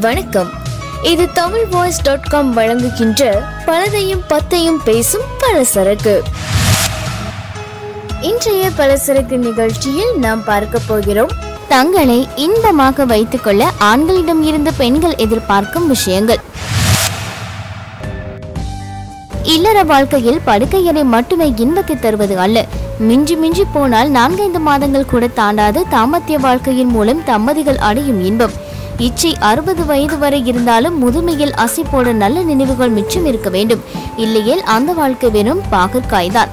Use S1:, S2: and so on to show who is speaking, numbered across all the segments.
S1: வணக்கம். இது Tamil voice dot com வழங்குகின்ற பலதையும் பத்தையும் பேசும் பலசரக்கு. இன்றைய பலசரக்கு நிகழ்ச்சியில் நாம் பார்க்க போகிறோம். தங்களை இன்பமாக வைத்துக்கொள்ள ஆண்களிடம் இருந்து பெண்கள் எதிர்பார்க்கும் விஷயங்கள். இல்லற வாழ்க்கையில் படுக்கையறை மட்டுமே இன்பத்தை தருவது அல்ல. மிஞ்சி மிஞ்சி போனால் நான்கைந்து மாதங்கள் கூட தாண்டாது தாமத்திய வாழ்க்கையின் மூலம் தம்பதிகள் அடையும் இன்பம். இச்சை அறுபது வயது வரை இருந்தாலும் முதுமையில் அசை போட நல்ல நினைவுகள் மிச்சம் இருக்க வேண்டும். இல்லையேல் அந்த வாழ்க்கை வெறும் பாகற்காய்தான்.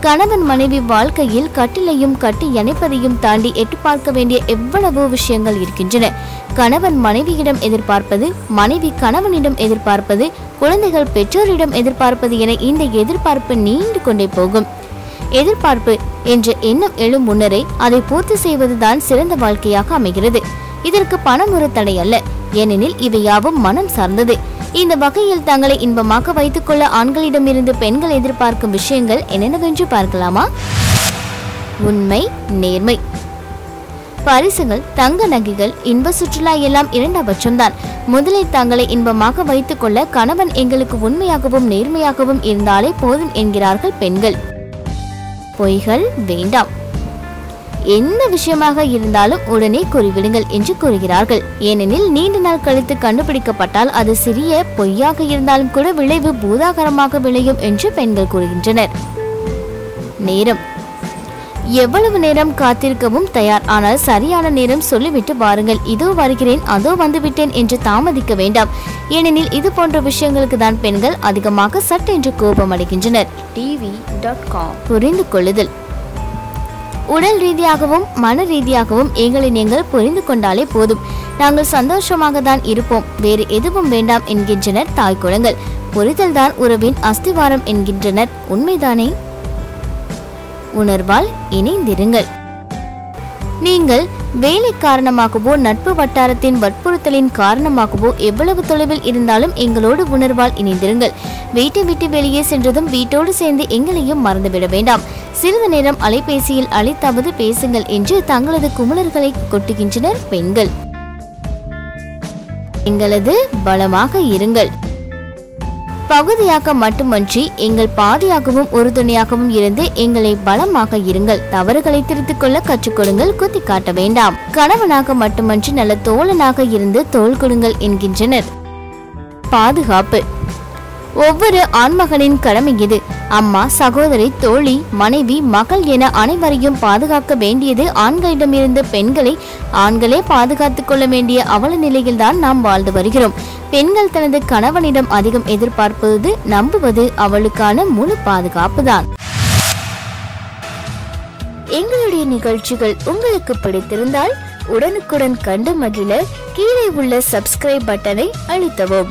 S1: கணவன் மனைவி வாழ்க்கையில் கட்டிலையும் கட்டி இணைப்பதையும் தாண்டி எட்டு பார்க்க வேண்டிய எவ்வளவோ விஷயங்கள் இருக்கின்றன. கணவன் மனைவியிடம் எதிர்பார்ப்பது மனைவி கணவனிடம் எதிர்பார்ப்பது குழந்தைகள் பெற்றோரிடம் எதிர்பார்ப்பது என இந்த எதிர்பார்ப்பு நீண்டு கொண்டே போகும். எதிர்பார்ப்பு என்ற எண்ணம் எழும் முன்னரே அதை பூர்த்தி செய்வதுதான் சிறந்த வாழ்க்கையாக அமைகிறது. இதற்கு பணம் ஒரு தடை அல்ல. ஏனெனில் இவை யாவும் மனம் சார்ந்தது. இந்த வகையில் தங்களை இன்பமாக வைத்துக்கொள்ள ஆண்களிடமிருந்து பெண்கள் எதிர்பார்க்கும் விஷயங்கள் என்னென்னவென்று பார்க்கலாமா? உண்மை நேர்மை. பரிசுகள் தங்க நகைகள் இன்ப சுற்றுலா எல்லாம் இரண்டபட்சம்தான். முதலில் தங்களை இன்பமாக வைத்துக் கொள்ள கணவன் எங்களுக்கு உண்மையாகவும் நேர்மையாகவும் இருந்தாலே போதும் என்கிறார்கள் பெண்கள். பொய்கள் வேண்டாம். எந்த விஷயமாக இருந்தாலும் உடனே கூறிவிடுங்கள் என்று கூறுகிறார்கள். ஏனெனில் நீண்ட நாள் கழித்து கண்டுபிடிக்கப்பட்டால் அது சிறிய பொய்யாக இருந்தாலும் கூட விளைவு பூதாகரமாக விளையும் என்று பெண்கள் கூறுகின்றனர். நேரம். எவ்வளவு நேரம் காத்திருக்கவும் தயார். ஆனால் சரியான நேரம் சொல்லிவிட்டு வாருங்கள். இதோ வருகிறேன் அதோ வந்துவிட்டேன் என்று தாமதிக்க வேண்டாம். ஏனெனில் இது போன்ற விஷயங்களுக்கு தான் பெண்கள் அதிகமாக சட்டென்று கோபம் அடைகின்றனர். TV dot com. புரிந்து கொள்ளுதல். உடல் ரீதியாகவும் மன ரீதியாகவும் எங்களை நீங்கள் புரிந்து கொண்டாலே போதும். நாங்கள் சந்தோஷமாக தான் இருப்போம். வேறு எதுவும் வேண்டாம் என்கின்றனர் தாய் குளங்கள் புரிதல் தான் உறவின் அஸ்திவாரம் என்கின்றனர். உண்மைதானே? உணர்வால் இணைந்திருங்கள். நீங்கள் வேலை காரணமாகவோ நட்பு வட்டாரத்தின் வற்புறுத்தலின் காரணமாகவோ எவ்வளவு தொலைவில் இருந்தாலும் எங்களோடு உணர்வால் இணைந்திருங்கள். வீட்டை விட்டு வெளியே சென்றதும் வீட்டோடு சேர்ந்து எங்களையும் மறந்துவிட வேண்டாம். சிறிது நேரம் அலைபேசியில் அழைத்தாவது பேசுங்கள் என்று தங்களது குமலர்களை கொட்டுகின்றனர் பெண்கள். எங்களது பலமாக இருங்கள். பகுதியாக மட்டுமன்றி எங்கள் பாதியாகவும் உறுதுணையாகவும் இருந்து எங்களை பலமாக இருங்கள். தவறுகளை திருத்திக் கொள்ள கற்றுக்கொடுங்கள் குத்தி காட்ட வேண்டாம். கணவனாக மட்டுமன்றி நல்ல தோழனாக இருந்து தோள் கொடுங்கள் என்கின்றனர். பாதுகாப்பு. ஒவ்வொரு ஆண்மகனின் கடமை இது. அம்மா சகோதரி தோழி மனைவி மகள் என அனைவரையும் பாதுகாக்க வேண்டியது ஆண்களிடமிருந்து பெண்களை ஆண்களே பாதுகாத்துக் கொள்ள வேண்டிய அவல நிலையில்தான் நாம் வாழ்ந்து வருகிறோம். பெண்கள் தனது கணவனிடம் அதிகம் எதிர்பார்ப்பது நம்புவது அவளுக்கான முழு பாதுகாப்பு தான் எங்களுடைய நிகழ்ச்சிகள் உங்களுக்கு பிடித்திருந்தால் உடனுக்குடன் கண்டு மகிழ கீழே உள்ள சப்ஸ்கிரைப் பட்டனை அழுத்தவும்.